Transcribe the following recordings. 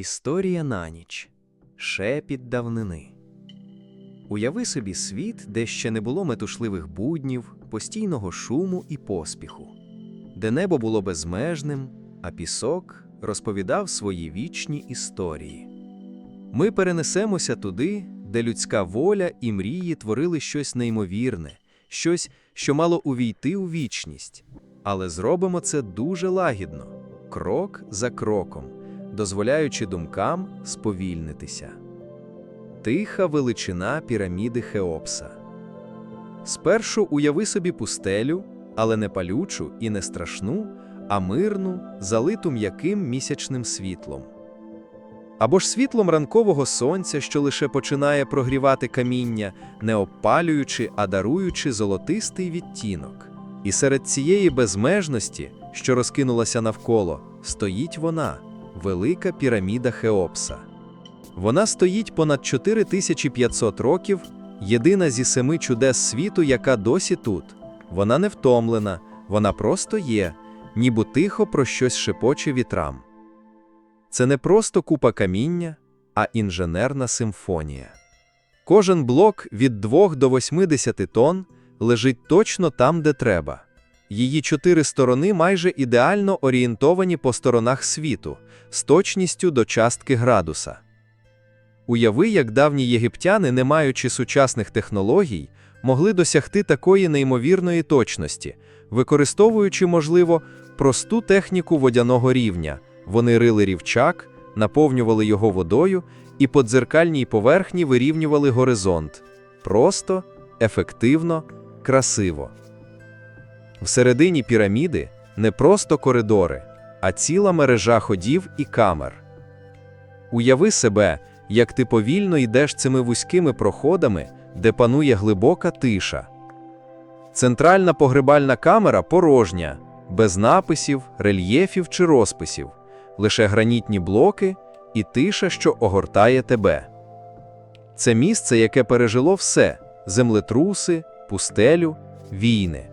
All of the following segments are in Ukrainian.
Історія на ніч. Шепіт давнини. Уяви собі світ, де ще не було метушливих буднів, постійного шуму і поспіху, де небо було безмежним, а пісок розповідав свої вічні історії. Ми перенесемося туди, де людська воля і мрії творили щось неймовірне, щось, що мало увійти у вічність. Але зробимо це дуже лагідно, крок за кроком, дозволяючи думкам сповільнитися. Тиха величина піраміди Хеопса. Спершу уяви собі пустелю, але не палючу і не страшну, а мирну, залиту м'яким місячним світлом. Або ж світлом ранкового сонця, що лише починає прогрівати каміння, не обпалюючи, а даруючи золотистий відтінок. І серед цієї безмежності, що розкинулася навколо, стоїть вона, велика піраміда Хеопса. Вона стоїть понад 4500 років, єдина зі семи чудес світу, яка досі тут. Вона не втомлена, вона просто є, ніби тихо про щось шепоче вітрам. Це не просто купа каміння, а інженерна симфонія. Кожен блок від 2 до 80 тонн лежить точно там, де треба. Її чотири сторони майже ідеально орієнтовані по сторонах світу, з точністю до частки градуса. Уяви, як давні єгиптяни, не маючи сучасних технологій, могли досягти такої неймовірної точності, використовуючи, можливо, просту техніку водяного рівня. Вони рили рівчак, наповнювали його водою і по дзеркальній поверхні вирівнювали горизонт. Просто, ефективно, красиво. Всередині піраміди не просто коридори, а ціла мережа ходів і камер. Уяви себе, як ти повільно йдеш цими вузькими проходами, де панує глибока тиша. Центральна погребальна камера порожня, без написів, рельєфів чи розписів, лише гранітні блоки і тиша, що огортає тебе. Це місце, яке пережило все землетруси, пустелю, війни.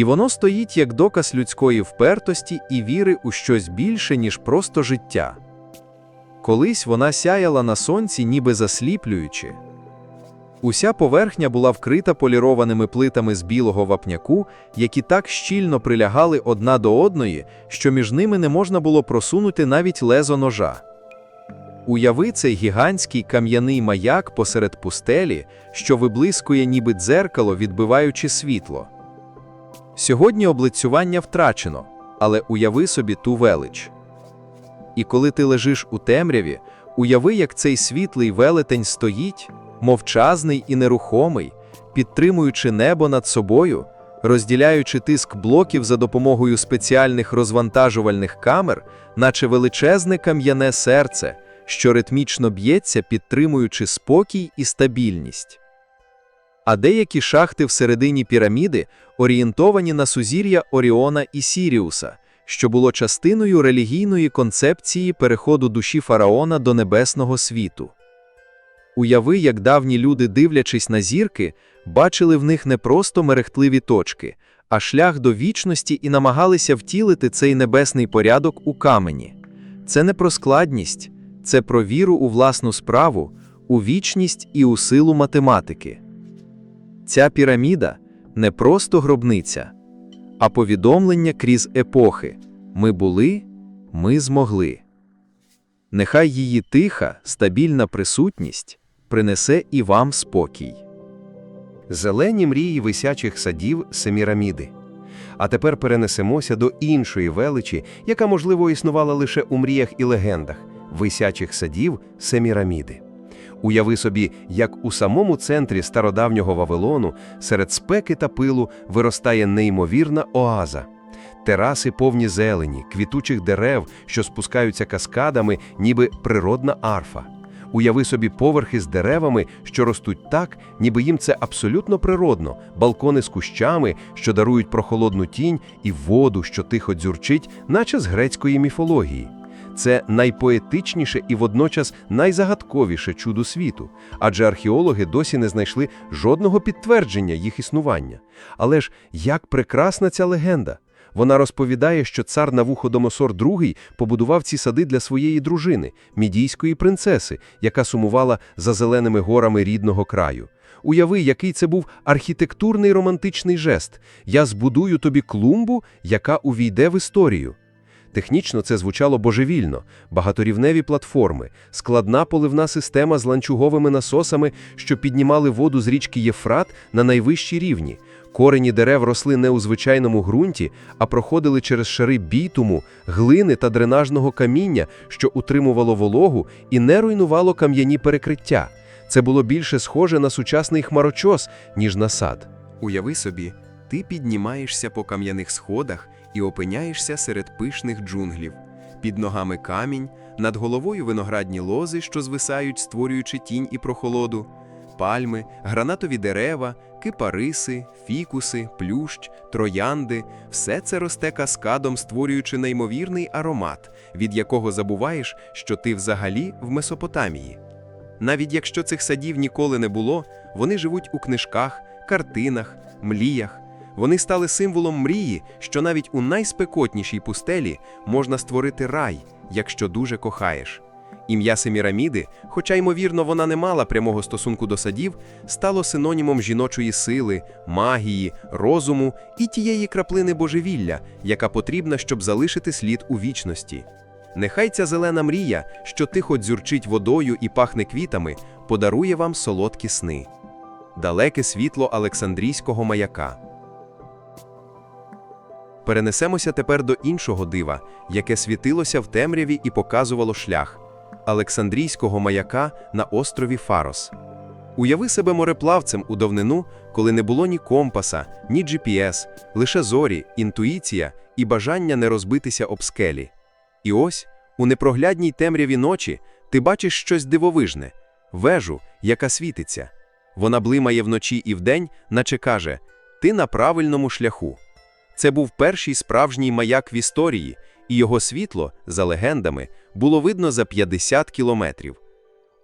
І воно стоїть як доказ людської впертості і віри у щось більше, ніж просто життя. Колись вона сяяла на сонці, ніби засліплюючи. Уся поверхня була вкрита полірованими плитами з білого вапняку, які так щільно прилягали одна до одної, що між ними не можна було просунути навіть лезо ножа. Уяви цей гігантський кам'яний маяк посеред пустелі, що виблискує ніби дзеркало, відбиваючи світло. Сьогодні облицювання втрачено, але уяви собі ту велич. І коли ти лежиш у темряві, уяви, як цей світлий велетень стоїть, мовчазний і нерухомий, підтримуючи небо над собою, розділяючи тиск блоків за допомогою спеціальних розвантажувальних камер, наче величезне кам'яне серце, що ритмічно б'ється, підтримуючи спокій і стабільність. А деякі шахти всередині піраміди орієнтовані на сузір'я Оріона і Сіріуса, що було частиною релігійної концепції переходу душі фараона до небесного світу. Уяви, як давні люди, дивлячись на зірки, бачили в них не просто мерехтливі точки, а шлях до вічності і намагалися втілити цей небесний порядок у камені. Це не про складність, це про віру у власну справу, у вічність і у силу математики. Ця піраміда не просто гробниця, а повідомлення крізь епохи ми були, ми змогли. Нехай її тиха, стабільна присутність принесе і вам спокій. Зелені мрії висячих садів Семіраміди. А тепер перенесемося до іншої величі, яка, можливо, існувала лише у мріях і легендах висячих садів Семіраміди. Уяви собі, як у самому центрі стародавнього Вавилону серед спеки та пилу виростає неймовірна оаза. Тераси повні зелені, квітучих дерев, що спускаються каскадами, ніби природна арфа. Уяви собі поверхи з деревами, що ростуть так, ніби їм це абсолютно природно, балкони з кущами, що дарують прохолодну тінь, і воду, що тихо дзюрчить, наче з грецької міфології. Це найпоетичніше і водночас найзагадковіше чудо світу, адже археологи досі не знайшли жодного підтвердження їх існування. Але ж як прекрасна ця легенда! Вона розповідає, що цар Навуходоносор II побудував ці сади для своєї дружини, мідійської принцеси, яка сумувала за зеленими горами рідного краю. Уяви, який це був архітектурний романтичний жест. Я збудую тобі клумбу, яка увійде в історію. Технічно це звучало божевільно, багаторівневі платформи, складна поливна система з ланчуговими насосами, що піднімали воду з річки Єфрат на найвищі рівні. Корені дерев росли не у звичайному ґрунті, а проходили через шари бітуму, глини та дренажного каміння, що утримувало вологу і не руйнувало кам'яні перекриття. Це було більше схоже на сучасний хмарочос, ніж на сад. Уяви собі, ти піднімаєшся по кам'яних сходах і опиняєшся серед пишних джунглів. Під ногами камінь, над головою виноградні лози, що звисають, створюючи тінь і прохолоду, пальми, гранатові дерева, кипариси, фікуси, плющ, троянди все це росте каскадом, створюючи неймовірний аромат, від якого забуваєш, що ти взагалі в Месопотамії. Навіть якщо цих садів ніколи не було, вони живуть у книжках, картинах, мліях. Вони стали символом мрії, що навіть у найспекотнішій пустелі можна створити рай, якщо дуже кохаєш. Ім'я Семіраміди, хоча ймовірно вона не мала прямого стосунку до садів, стало синонімом жіночої сили, магії, розуму і тієї краплини божевілля, яка потрібна, щоб залишити слід у вічності. Нехай ця зелена мрія, що тихо дзюрчить водою і пахне квітами, подарує вам солодкі сни. Далеке світло Олександрійського маяка. Перенесемося тепер до іншого дива, яке світилося в темряві і показувало шлях Олександрійського маяка на острові Фарос. Уяви себе мореплавцем у давнину, коли не було ні компаса, ні GPS, лише зорі, інтуїція і бажання не розбитися об скелі. І ось, у непроглядній темряві ночі, ти бачиш щось дивовижне вежу, яка світиться. Вона блимає вночі і вдень, наче каже: Ти на правильному шляху. Це був перший справжній маяк в історії, і його світло, за легендами, було видно за 50 кілометрів.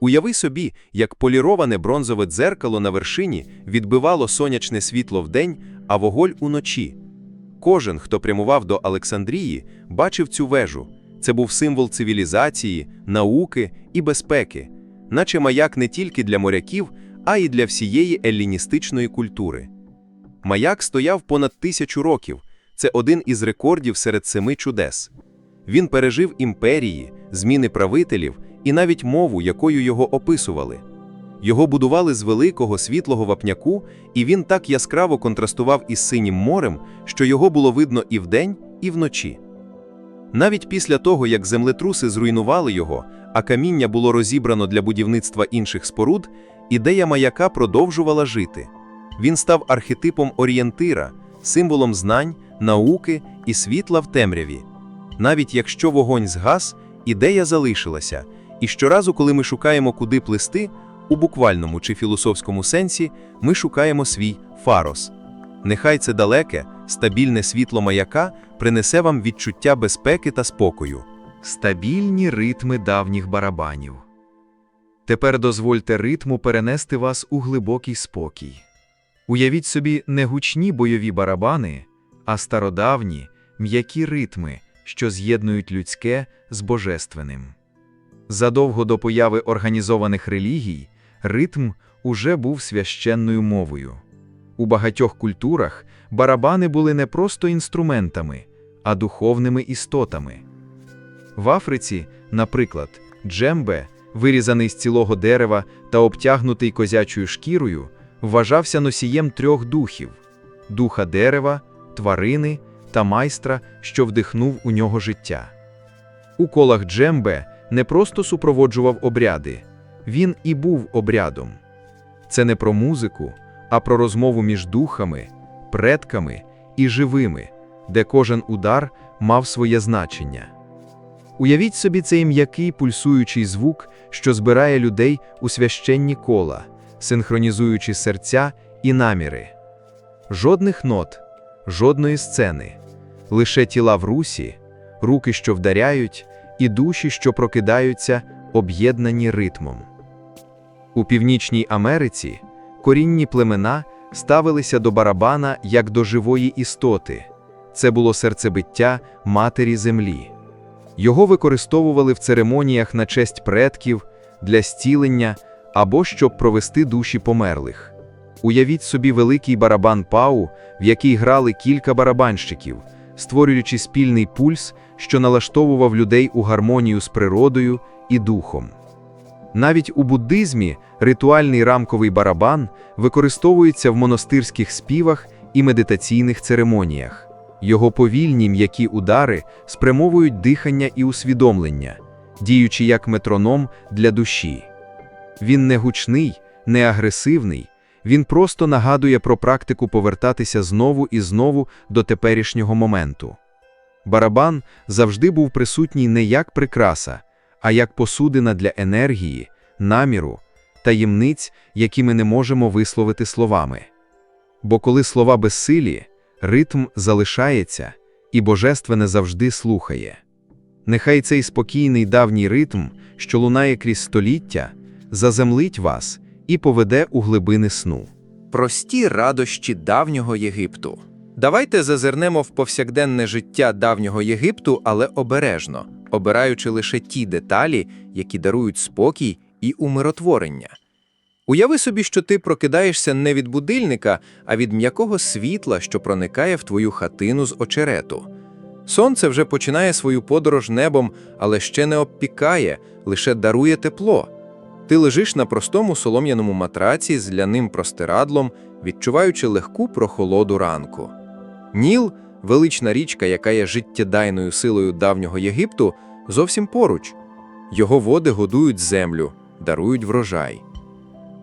Уяви собі, як поліроване бронзове дзеркало на вершині відбивало сонячне світло вдень, а вуголь уночі. Кожен, хто прямував до Олександрії, бачив цю вежу. Це був символ цивілізації, науки і безпеки, наче маяк не тільки для моряків, а й для всієї елліністичної культури. Маяк стояв понад тисячу років. Це один із рекордів серед семи чудес. Він пережив імперії, зміни правителів і навіть мову, якою його описували. Його будували з великого світлого вапняку, і він так яскраво контрастував із синім морем, що його було видно і вдень, і вночі. Навіть після того, як землетруси зруйнували його, а каміння було розібрано для будівництва інших споруд, ідея маяка продовжувала жити. Він став архетипом орієнтира, символом знань, науки і світла в темряві. Навіть якщо вогонь згас, ідея залишилася, і щоразу, коли ми шукаємо, куди плисти, у буквальному чи філософському сенсі, ми шукаємо свій фарос. Нехай це далеке, стабільне світло маяка принесе вам відчуття безпеки та спокою. Стабільні ритми давніх барабанів. Тепер дозвольте ритму перенести вас у глибокий спокій. Уявіть собі не гучні бойові барабани, а стародавні, м'які ритми, що з'єднують людське з божественним. Задовго до появи організованих релігій, ритм уже був священною мовою. У багатьох культурах барабани були не просто інструментами, а духовними істотами. В Африці, наприклад, джембе, вирізаний з цілого дерева та обтягнутий козячою шкірою, вважався носієм трьох духів духа дерева, тварини та майстра, що вдихнув у нього життя. У колах джембе не просто супроводжував обряди, він і був обрядом. Це не про музику, а про розмову між духами, предками і живими, де кожен удар мав своє значення. Уявіть собі цей м'який пульсуючий звук, що збирає людей у священні кола, синхронізуючи серця і наміри. Жодних нот, жодної сцени, лише тіла в русі, руки, що вдаряють, і душі, що прокидаються, об'єднані ритмом. У Північній Америці корінні племена ставилися до барабана як до живої істоти. це було серцебиття матері землі. Його використовували в церемоніях на честь предків, для зцілення або щоб провести душі померлих. Уявіть собі великий барабан Пау, в який грали кілька барабанщиків, створюючи спільний пульс, що налаштовував людей у гармонію з природою і духом. Навіть у буддизмі ритуальний рамковий барабан використовується в монастирських співах і медитаційних церемоніях. Його повільні м'які удари спрямовують дихання і усвідомлення, діючи як метроном для душі. Він не гучний, не агресивний, він просто нагадує про практику повертатися знову і знову до теперішнього моменту. Барабан завжди був присутній не як прикраса, а як посудина для енергії, наміру, таємниць, які ми не можемо висловити словами. Бо коли слова безсилі, ритм залишається, і божественне завжди слухає. Нехай цей спокійний давній ритм, що лунає крізь століття, заземлить вас і поведе у глибини сну. Прості радощі давнього Єгипту. Давайте зазирнемо в повсякденне життя давнього Єгипту, але обережно, обираючи лише ті деталі, які дарують спокій і умиротворення. Уяви собі, що ти прокидаєшся не від будильника, а від м'якого світла, що проникає в твою хатину з очерету. Сонце вже починає свою подорож небом, але ще не обпікає, лише дарує тепло. Ти лежиш на простому солом'яному матраці з ляним простирадлом, відчуваючи легку прохолоду ранку. Ніл, велична річка, яка є життєдайною силою давнього Єгипту, зовсім поруч. Його води годують землю, дарують врожай.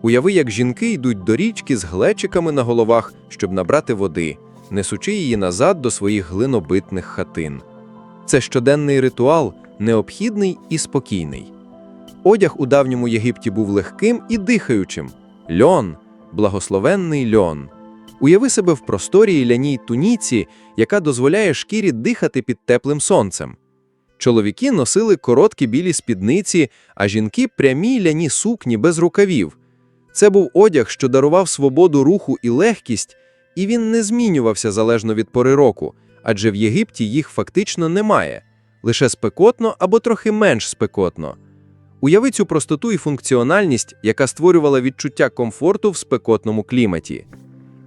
Уяви, як жінки йдуть до річки з глечиками на головах, щоб набрати води, несучи її назад до своїх глинобитних хатин. Це щоденний ритуал, необхідний і спокійний. Одяг у давньому Єгипті був легким і дихаючим. Льон, благословенний льон. Уяви себе в просторій ляній туніці, яка дозволяє шкірі дихати під теплим сонцем. Чоловіки носили короткі білі спідниці, а жінки прямі ляні сукні без рукавів. Це був одяг, що дарував свободу руху і легкість, і він не змінювався залежно від пори року, адже в Єгипті їх фактично немає лише спекотно або трохи менш спекотно. Уяви цю простоту і функціональність, яка створювала відчуття комфорту в спекотному кліматі.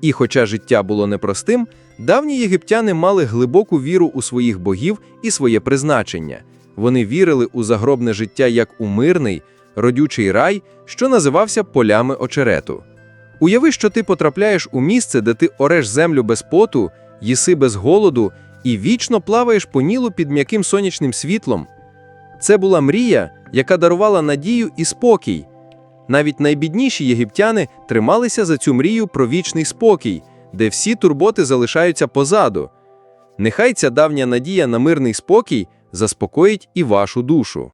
І хоча життя було непростим, давні єгиптяни мали глибоку віру у своїх богів і своє призначення. Вони вірили у загробне життя як у мирний, родючий рай, що називався полями очерету. Уяви, що ти потрапляєш у місце, де ти ореш землю без поту, їси без голоду і вічно плаваєш по нілу під м'яким сонячним світлом. Це була мрія, яка дарувала надію і спокій. Навіть найбідніші єгиптяни трималися за цю мрію про вічний спокій, де всі турботи залишаються позаду. Нехай ця давня надія на мирний спокій заспокоїть і вашу душу.